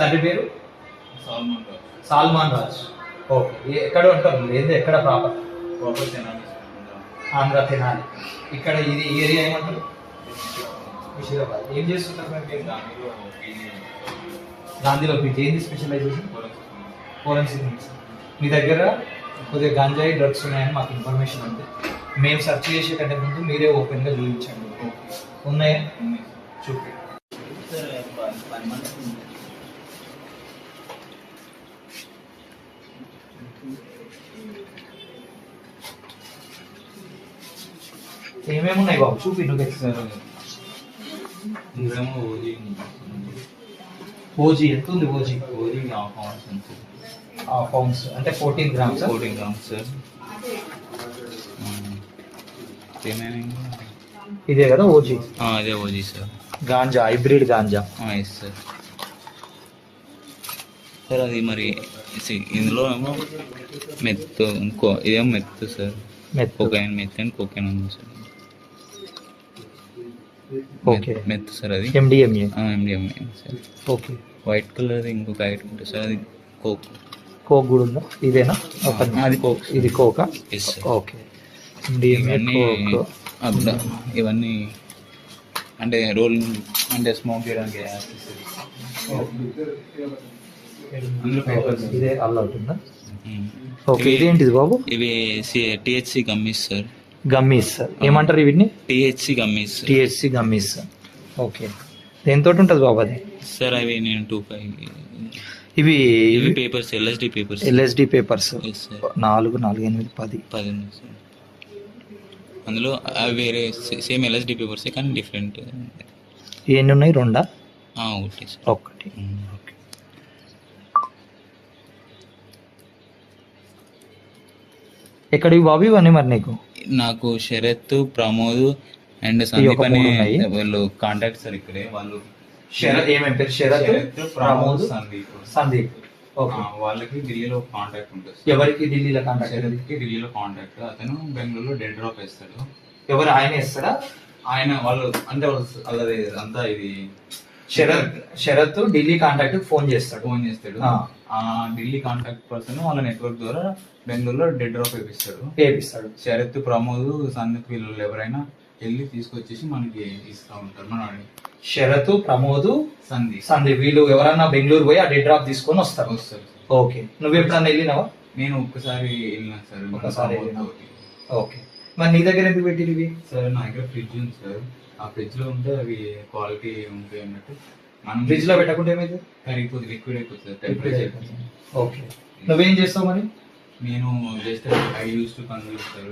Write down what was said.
తండ్రి పేరు? సాల్మన్ రాజ్. సాల్మాన్ రాజ్. ఓకే. ఎక్కడ ఉంటారు? ఏంది? ఎక్కడ ప్రాపర్? ప్రాపర్ తెనాలి. ఆంధ్ర తినాలి. ఇక్కడ ఇది ఏరియా ఏమంటారు? ముషీరాబాద్ ఏం చేస్తుంటారు దానిలో పీజీ. గాంధీలో పీజీ. ఏంది స్పెషలైజేషన్? ఫోరెన్సిక్ మెడిసిన్ మీ దగ్గర కొద్దిగా గంజాయి డ్రగ్స్ ఉన్నాయని మాకు ఇన్ఫర్మేషన్ ఉంది. మేము సెర్చ్ చేసే కంటే ముందు మీరే ఓపెన్గా చూపించండి. ఉన్నాయా. చూపి సార్ ప- పని మనిషి ఉంది. ఏమేమి ఉన్నాయి బాబు? చూపి నువ్వు ఇదేమో ఓజీ ఓజీ ఎంత ఉంది ఓజీ ఓజీ హాఫ్ ఉంది ఆ పౌండ్స్ అంటే fourteen grams fourteen grams sir ఏమేమి? ఇదే కదా ఓజీ అదే OG sir ganja hybrid ganja. Yes sir sir అది మరి ఇందులో ఏమో మెత్తు ఇంకో ఇదేమో meth sir. Meth cocaine meth and cocaine ఉంది sir. Okay. Meth- meth sir అది. MDMA MDMA sir. Okay. White colour ఇంకొక ఐటమ్ ఉంటుంది సార్ అది కోక్ కోక్ కూడా ఉందా? ఇదేనా? అది కోక్ ఇది కోకా ఓకే. ఇవన్నీ అంటే రోల్ అంటే స్మోక్ చేయడానికి ఇదే అల్ల అవుతుందా. ఓకే ఇవి- ఇదేంటిది బాబు? ఇవి టిహెచ్సి గమ్మీస్ సార్ గమ్మీస్ ఏమంటారు వీటిని? THC gummies THC gummies okay దేనితో ఉంటుంది బాబు అది? సార్ అవి నేను టూ ఫైవ్ ఇవి ఇవి papers LSD papers LSD papers నాలుగు నాలుగు ఎనిమిది పది. పది అందులో అవి వేరే సేమ్ ఎల్ఎస్డి పేపర్స్ కానీ డిఫరెంట్ ఎన్ని ఉన్నాయి? రెండా? ఒకటి మ్మ్. ఓకే ఎక్కడివి బాబు? ఇవన్నీ మరి నీకు? నాకు శరత్ ప్రమోద్ అండ్ సందీప్ అని. వాళ్ళు కాంటాక్ట్ సార్ ఇక్కడే. వాళ్ళు శరత్ ఏమేమి పేరు? శరత్ ప్రమోద్ సందీప్. సందీప్. వాళ్ళకి ఢిల్లీలో కాంటాక్ట్ ఉంటుంది ఎవరికి ఢిల్లీలో కాంటాక్ట్ శరత్కి ఢిల్లీలో కాంటాక్ట్ అతను బెంగళూరులో డెడ్ డ్రాప్ వేస్తాడు. ఎవరు? ఆయన ఇస్తారా ఆయన వాళ్ళు అంటే వాళ్ళు అంతా ఇది శరత్ శరత్ ఢిల్లీ కాంటాక్ట్ ఫోన్ చేస్తాడు. ఫోన్ చేస్తాడు. ఆ. ఢిల్లీ కాంటాక్ట్ పర్సన్ వాళ్ళ నెట్వర్క్ ద్వారా బెంగళూరులో డెడ్ డ్రాప్ వేపిస్తాడు. చేపిస్తాడు శరత్ ప్రమోద్ సందీప్ వీళ్ళు ఎవరైనా వెళ్ళి తీసుకొచ్చేసి మనకి ఇస్తా ఉంటారు మన శరత్ ప్రమోద్ సందీప్. సందీప్. వీళ్ళు ఎవరన్నా బెంగళూరు పోయి ఆ డెడ్ డ్రాప్ తీసుకొని వస్తారు. వస్తారు. ఓకే. నువ్వు ఎప్పుడన్నా వెళ్ళినావా? నేను ఒక్కసారి వెళ్ళినా సార్. తోటి. ఓకే. మరి నీ దగ్గర ఎందుకు పెట్టిరు ఇవి? సార్ నా దగ్గర ఫ్రిడ్జ్ ఉంది సార్. ఆ ఫ్రిడ్జ్లో ఉంటే అవి క్వాలిటీ ఉంటాయి అన్నట్టు. మనం ఫ్రిడ్జ్లో పెట్టకుంటే ఏమైంది? కరిగిపోతుంది లిక్విడ్ అయిపోతుంది టెంపరేచర్ ఓకే నువ్వేం చేస్తావు మరి? నేను just I use to convert sir